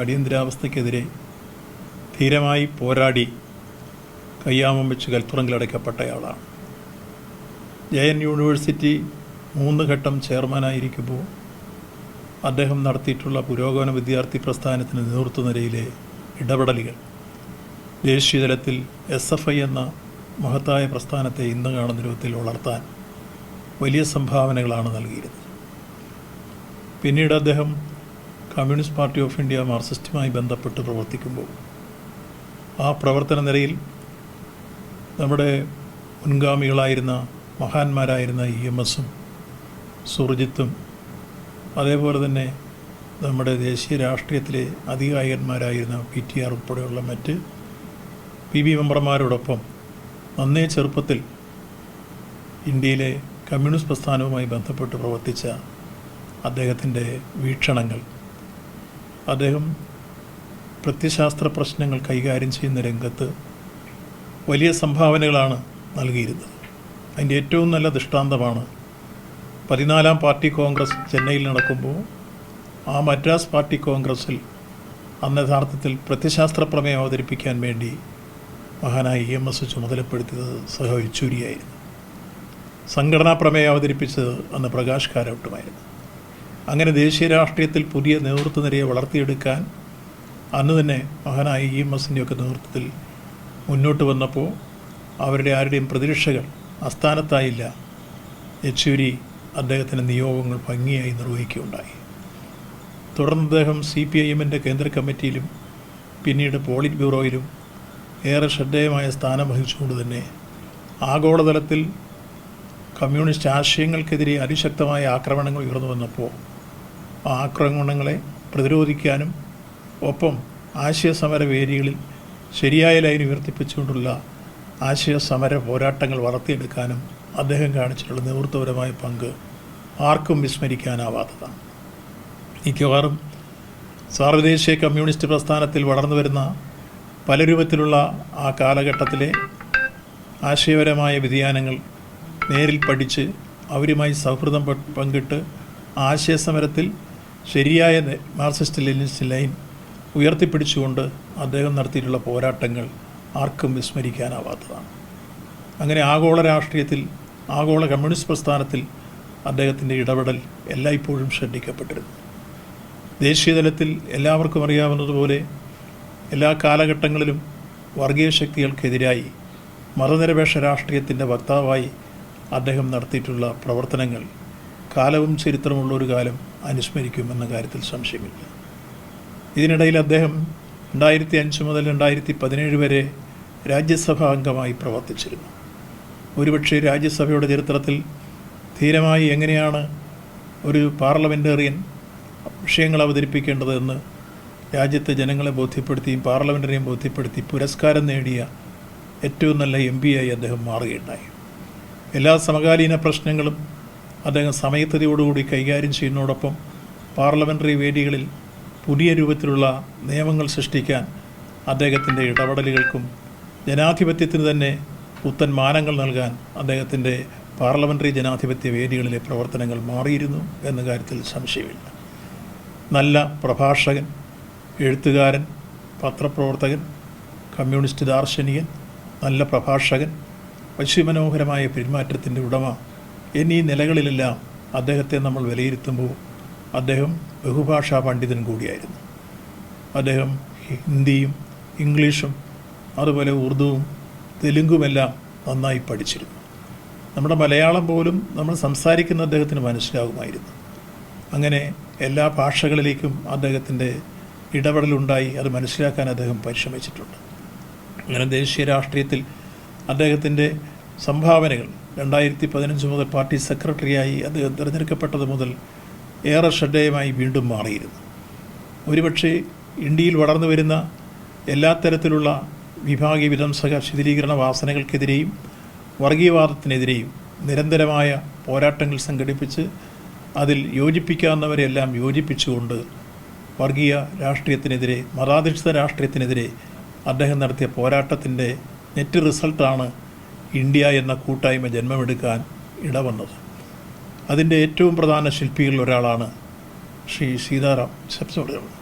അടിയന്തരാവസ്ഥയ്ക്കെതിരെ ധീരമായി പോരാടി കയ്യാമം വെച്ച് കൽത്തുറങ്കിലടയ്ക്കപ്പെട്ടയാളാണ് എൻ യൂണിവേഴ്സിറ്റി മൂന്ന് ഘട്ടം ചെയർമാനായിരിക്കുമ്പോൾ അദ്ദേഹം നടത്തിയിട്ടുള്ള പുരോഗമന വിദ്യാർത്ഥി പ്രസ്ഥാനത്തിന് നേതൃത്വ നിരയിലെ ഇടപെടലുകൾ ദേശീയതലത്തിൽ എസ് എഫ് ഐ എന്ന മഹത്തായ പ്രസ്ഥാനത്തെ ഇന്ന് കാണുന്ന രൂപത്തിൽ വളർത്താൻ വലിയ സംഭാവനകളാണ് നൽകിയിരുന്നത്. പിന്നീട് അദ്ദേഹം കമ്മ്യൂണിസ്റ്റ് പാർട്ടി ഓഫ് ഇന്ത്യ മാർക്സിസ്റ്റുമായി ബന്ധപ്പെട്ട് പ്രവർത്തിക്കുമ്പോൾ ആ പ്രവർത്തന നിരയിൽ നമ്മുടെ മുൻഗാമികളായിരുന്ന മഹാന്മാരായിരുന്ന ഇ എം എസും സുർജിത്തും അതേപോലെ തന്നെ നമ്മുടെ ദേശീയ രാഷ്ട്രീയത്തിലെ അധികായകന്മാരായിരുന്ന പി ടി ആർ ഉൾപ്പെടെയുള്ള മറ്റ് പി ബി മെമ്പർമാരോടൊപ്പം നന്നേ ചെറുപ്പത്തിൽ ഇന്ത്യയിലെ കമ്മ്യൂണിസ്റ്റ് പ്രസ്ഥാനവുമായി ബന്ധപ്പെട്ട് പ്രവർത്തിച്ച അദ്ദേഹത്തിന്റെ വീക്ഷണങ്ങൾ. അദ്ദേഹം പ്രത്യശാസ്ത്ര പ്രശ്നങ്ങൾ കൈകാര്യം ചെയ്യുന്ന രംഗത്ത് വലിയ സംഭാവനകളാണ് നൽകിയിരുന്നത്. അതിന്റെ ഏറ്റവും നല്ല ദൃഷ്ടാന്തമാണ് പതിനാലാം പാർട്ടി കോൺഗ്രസ് ചെന്നൈയിൽ നടക്കുമ്പോൾ ആ മദ്രാസ് പാർട്ടി കോൺഗ്രസ്സിൽ അന്ന് യഥാർത്ഥത്തിൽ പ്രത്യശാസ്ത്ര പ്രമേയം അവതരിപ്പിക്കാൻ വേണ്ടി മഹാനായ ഇ എം എസ് ചുമതലപ്പെടുത്തിയത് സഹ യെച്ചൂരിയായിരുന്നു സംഘടനാ പ്രമേയം അവതരിപ്പിച്ചത് അന്ന് പ്രകാശ് കാരവട്ടുമായിരുന്നു. അങ്ങനെ ദേശീയ രാഷ്ട്രീയത്തിൽ പുതിയ നേതൃത്വ നിരയെ വളർത്തിയെടുക്കാൻ അന്ന് തന്നെ മഹാനായ ഇ എം എസിന്റെയൊക്കെ നേതൃത്വത്തിൽ മുന്നോട്ട് വന്നപ്പോൾ അവരുടെ ആരുടെയും പ്രതീക്ഷകൾ അസ്ഥാനത്തായില്ല യെച്ചൂരി അദ്ദേഹത്തിന്റെ നിയോഗങ്ങൾ ഭംഗിയായി നിർവഹിക്കുകയുണ്ടായി. തുടർന്ന് അദ്ദേഹം സി പി ഐ എമ്മിന്റെ കേന്ദ്ര കമ്മിറ്റിയിലും പിന്നീട് പോളിറ്റ് ബ്യൂറോയിലും ഏറെ ശ്രദ്ധേയമായ സ്ഥാനം വഹിച്ചുകൊണ്ട് തന്നെ ആഗോളതലത്തിൽ കമ്മ്യൂണിസ്റ്റ് ആശയങ്ങൾക്കെതിരെ അതിശക്തമായ ആക്രമണങ്ങൾ ഉയർന്നു വന്നപ്പോൾ ആക്രമണങ്ങളെ പ്രതിരോധിക്കാനും ഒപ്പം ആശയസമര വേദികളിൽ ശരിയായ ലൈൻ ഉയർത്തിപ്പിച്ചുകൊണ്ടുള്ള ആശയസമര പോരാട്ടങ്ങൾ വളർത്തിയെടുക്കാനും അദ്ദേഹം കാണിച്ചിട്ടുള്ള നേതൃത്വപരമായ പങ്ക് ആർക്കും വിസ്മരിക്കാനാവാത്തതാണ്. മിക്കവാറും സാർവദേശീയ കമ്മ്യൂണിസ്റ്റ് പ്രസ്ഥാനത്തിൽ വളർന്നു വരുന്ന പല രൂപത്തിലുള്ള ആ കാലഘട്ടത്തിലെ ആശയപരമായ വ്യതിയാനങ്ങൾ നേരിൽ പഠിച്ച് അവരുമായി സൗഹൃദം പങ്കിട്ട് പങ്കിട്ട് ആശയസമരത്തിൽ ശരിയായ മാർക്സിസ്റ്റ് ലെനിസ്റ്റ് ലൈൻ ഉയർത്തിപ്പിടിച്ചുകൊണ്ട് അദ്ദേഹം നടത്തിയിട്ടുള്ള പോരാട്ടങ്ങൾ ആർക്കും വിസ്മരിക്കാനാവാത്തതാണ്. അങ്ങനെ ആഗോള രാഷ്ട്രീയത്തിൽ ആഗോള കമ്മ്യൂണിസ്റ്റ് പ്രസ്ഥാനത്തിൽ അദ്ദേഹത്തിന്റെ ഇടപെടൽ എല്ലായ്പ്പോഴും ശ്രദ്ധിക്കപ്പെട്ടിരുന്നു. ദേശീയതലത്തിൽ എല്ലാവർക്കും അറിയാവുന്നതുപോലെ എല്ലാ കാലഘട്ടങ്ങളിലും വർഗീയ ശക്തികൾക്കെതിരായി മതനിരപേക്ഷ രാഷ്ട്രീയത്തിന്റെ വക്താവായി അദ്ദേഹം നടത്തിയിട്ടുള്ള പ്രവർത്തനങ്ങൾ കാലവും ചരിത്രമുള്ളൊരു കാലം അനുസ്മരിക്കുമെന്ന കാര്യത്തിൽ സംശയമില്ല. ഇതിനിടയിൽ അദ്ദേഹം രണ്ടായിരത്തി അഞ്ച് മുതൽ രണ്ടായിരത്തി പതിനേഴ് വരെ രാജ്യസഭാ അംഗമായി പ്രവർത്തിച്ചിരുന്നു. ഒരുപക്ഷെ രാജ്യസഭയുടെ ചരിത്രത്തിൽ ധീരമായി എങ്ങനെയാണ് ഒരു പാർലമെന്റേറിയൻ വിഷയങ്ങൾ അവതരിപ്പിക്കേണ്ടതെന്ന് രാജ്യത്തെ ജനങ്ങളെ ബോധ്യപ്പെടുത്തിയും പാർലമെന്ററിയും ബോധ്യപ്പെടുത്തി പുരസ്കാരം നേടിയ ഏറ്റവും നല്ല എം ആയി അദ്ദേഹം മാറുകയുണ്ടായി. എല്ലാ സമകാലീന പ്രശ്നങ്ങളും അദ്ദേഹം സമയത്തതയോടുകൂടി കൈകാര്യം ചെയ്യുന്നതോടൊപ്പം പാർലമെന്ററി വേദികളിൽ പുതിയ രൂപത്തിലുള്ള നിയമങ്ങൾ സൃഷ്ടിക്കാൻ അദ്ദേഹത്തിന്റെ ഇടപെടലുകൾക്കും ജനാധിപത്യത്തിന് തന്നെ പുത്തൻ മാനങ്ങൾ നൽകാൻ അദ്ദേഹത്തിന്റെ പാർലമെന്ററി ജനാധിപത്യ വേദികളിലെ പ്രവർത്തനങ്ങൾ മാറിയിരുന്നു എന്ന കാര്യത്തിൽ സംശയമില്ല. നല്ല പ്രഭാഷകൻ എഴുത്തുകാരൻ പത്രപ്രവർത്തകൻ കമ്മ്യൂണിസ്റ്റ് ദാർശനികൻ നല്ല പ്രഭാഷകൻ വശ്യമനോഹരമായ പെരുമാറ്റത്തിന്റെ ഉടമ എന്നീ നിലകളിലെല്ലാം അദ്ദേഹത്തെ നമ്മൾ വിലയിരുത്തുമ്പോൾ അദ്ദേഹം ബഹുഭാഷാ പണ്ഡിതൻ കൂടിയായിരുന്നു. അദ്ദേഹം ഹിന്ദിയും ഇംഗ്ലീഷും അതുപോലെ ഉറുദുവും തെലുങ്കുമെല്ലാം നന്നായി പഠിച്ചിരുന്നു. നമ്മുടെ മലയാളം പോലും നമ്മൾ സംസാരിക്കുന്ന അദ്ദേഹത്തിന് മനസ്സിലാകുമായിരുന്നു. അങ്ങനെ എല്ലാ ഭാഷകളിലേക്കും അദ്ദേഹത്തിന്റെ ഇടപെടലുണ്ടായി അത് മനസ്സിലാക്കാൻ അദ്ദേഹം പരിശ്രമിച്ചിട്ടുണ്ട്. അങ്ങനെ ദേശീയ രാഷ്ട്രീയത്തിൽ അദ്ദേഹത്തിന്റെ സംഭാവനകൾ രണ്ടായിരത്തി പതിനഞ്ച് മുതൽ പാർട്ടി സെക്രട്ടറിയായി അദ്ദേഹം തിരഞ്ഞെടുക്കപ്പെട്ടത് മുതൽ ഏറെ ശ്രദ്ധേയമായി വീണ്ടും മാറിയിരുന്നു. ഒരുപക്ഷെ ഇന്ത്യയിൽ വളർന്നു വരുന്ന എല്ലാ തരത്തിലുള്ള വിഭാഗീയ വിധംസക ശിഥിലീകരണ വാസനകൾക്കെതിരെയും വർഗീയവാദത്തിനെതിരെയും നിരന്തരമായ പോരാട്ടങ്ങൾ സംഘടിപ്പിച്ച് അതിൽ യോജിപ്പിക്കാവുന്നവരെല്ലാം യോജിപ്പിച്ചുകൊണ്ട് വർഗീയ രാഷ്ട്രീയത്തിനെതിരെ മതാധിഷ്ഠിത രാഷ്ട്രീയത്തിനെതിരെ അദ്ദേഹം നടത്തിയ പോരാട്ടത്തിന്റെ നെറ്റ് റിസൾട്ടാണ് ഇന്ത്യ എന്ന കൂട്ടായ്മ ജന്മമെടുക്കാൻ ഇടവന്നത്. അതിന്റെ ഏറ്റവും പ്രധാന ശില്പികളിൽ ഒരാളാണ് ശ്രീ സീതാറാം ശബ്ദം